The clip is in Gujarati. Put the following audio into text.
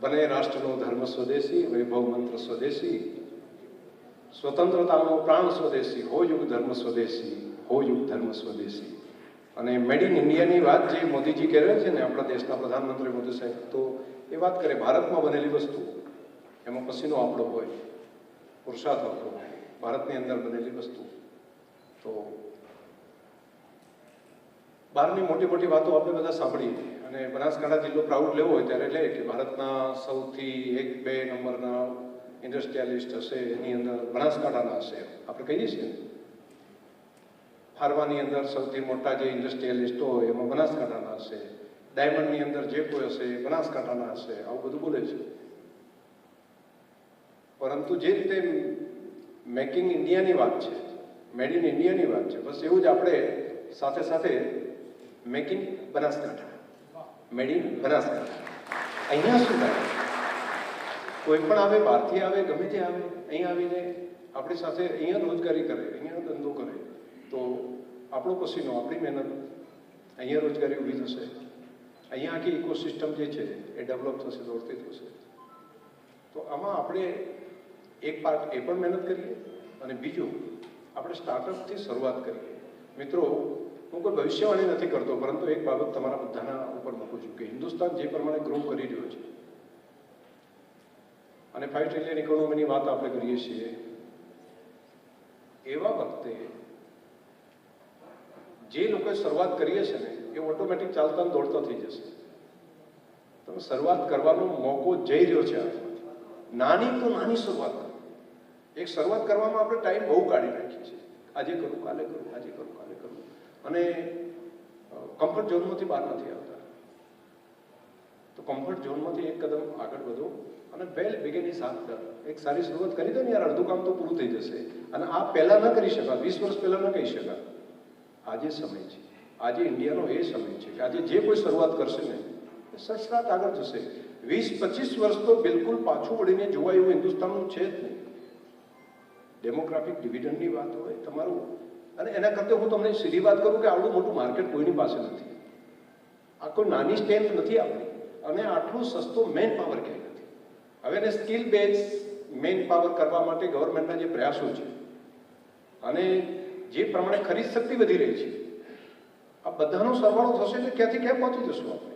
બને રાષ્ટ્રનો ધર્મ સ્વદેશી, વૈભવ મંત્ર સ્વદેશી, સ્વતંત્રતાનો પ્રાણ સ્વદેશી હો યુગ ધર્મ સ્વદેશી હો યુગ ધર્મ સ્વદેશી. અને મેડ ઇન ઇન્ડિયાની વાત જે મોદીજી કહે છે ને, આપણા દેશના પ્રધાનમંત્રી મોદી સાહેબ, તો એ વાત કરે, ભારતમાં બનેલી વસ્તુ, એમાં પસીનો આપણો હોય પુરુષાર્થ આપણો હોય, ભારતની અંદર બનેલી વસ્તુ. તો બહારની મોટી મોટી વાતો આપણે બધા સાંભળી અને બનાસકાંઠા જિલ્લો પ્રાઉડ લેવો હોય ત્યારે લે કે ભારતના સૌથી એક બે નંબરના ઇન્ડસ્ટ્રીયાલિસ્ટ હશે, એની અંદર બનાસકાંઠાના હશે. આપણે કહીએ છીએ? ફાર્માની અંદર સૌથી મોટા જે ઇન્ડસ્ટ્રીયાલિસ્ટ હોય, એમાં બનાસકાંઠાના હશે. ડાયમંડની અંદર જે કોઈ હશે, એ બનાસકાંઠાના હશે. આવું બધું બોલે છે. પરંતુ જે રીતે મેકિંગ ઇન્ડિયાની વાત છે, મેડ ઇન ઇન્ડિયાની વાત છે, બસ એવું જ આપણે સાથે સાથે make in Banaskantha. Made in Banaskantha. અહીંયા શું થાય? કોઈ પણ આવે, બહારથી આવે, ગમે તે આવે અહીંયા આવીને આપણી સાથે અહીંયા રોજગારી કરે અહીંયા ધંધો કરે, તો આપણો પસીનો આપણી મહેનત. અહીંયા રોજગારી ઊભી થશે. અહીંયા આખી ઇકોસિસ્ટમ જે છે, એ ડેવલપ થશે, દોડતી થશે. તો આમાં આપણે એક પાર્ટ એ પણ મહેનત કરીએ અને બીજું, આપણે સ્ટાર્ટઅપથી શરૂઆત કરીએ. મિત્રો હું કોઈ ભવિષ્યવાણી નથી કરતો, પરંતુ એક બાબત તમારા બધાના ઉપર મૂકું છું કે હિન્દુસ્તાન જે પ્રમાણે ગ્રો કરી રહ્યો છે અને ફાઈવ ટ્રિલિયન ઇકોનોમીની વાત આપણે કરીએ છીએ, એવા વખતે જે લોકોએ શરૂઆત કરીએ છે ને, એ ઓટોમેટિક ચાલતા દોડતા થઈ જશે. તમે શરૂઆત કરવાનો મોકો જઈ રહ્યો છે નાની તો નાની શરૂઆત. એક શરૂઆત કરવામાં આપણે ટાઈમ બહુ કાઢી નાખીએ છીએ. આજે કરું, કાલે કરું, આજે કરું, કાલે કરું. અને કમ્ફર્ટ ઝોનમાંથી બહાર નથી આવતા. તો કમ્ફર્ટ ઝોનમાંથી એક કદમ આગળ વધો અને વેલ બિગેન ઇઝ આફ્ટર એક સારી શરૂઆત કરી દો ને યાર, અડધું કામ તો પૂરું થઈ જશે. અને આ પહેલાં ન કરી શકાય, વીસ વર્ષ પહેલાં ન કહી શકાય. આજે સમય છે. આજે ઇન્ડિયાનો એ સમય છે કે આજે જે કોઈ શરૂઆત કરશે ને, એ સચરાત આગળ જશે. વીસ પચીસ વર્ષ તો બિલકુલ પાછું વળીને જોવા એવું હિન્દુસ્તાનનું છે જ નહીં. ડેમોગ્રાફિક ડિવિડન્ડની વાત હોય, તમારું અને એના કરતાં હું તમને સીધી વાત કરું કે આવડું મોટું માર્કેટ કોઈની પાસે નથી. આ કોઈ નાની સ્ટ્રેન્થ નથી આપણી. અને આટલું સસ્તો મેન પાવર ક્યાંય નથી. હવે એને સ્કિલ બેઝ મેન પાવર કરવા માટે ગવર્મેન્ટના જે પ્રયાસો છે, અને જે પ્રમાણે ખરીદ શક્તિ વધી રહી છે, આ બધાનો સરવાળો થશે એટલે ક્યાંથી ક્યાં પહોંચી જશું આપણે?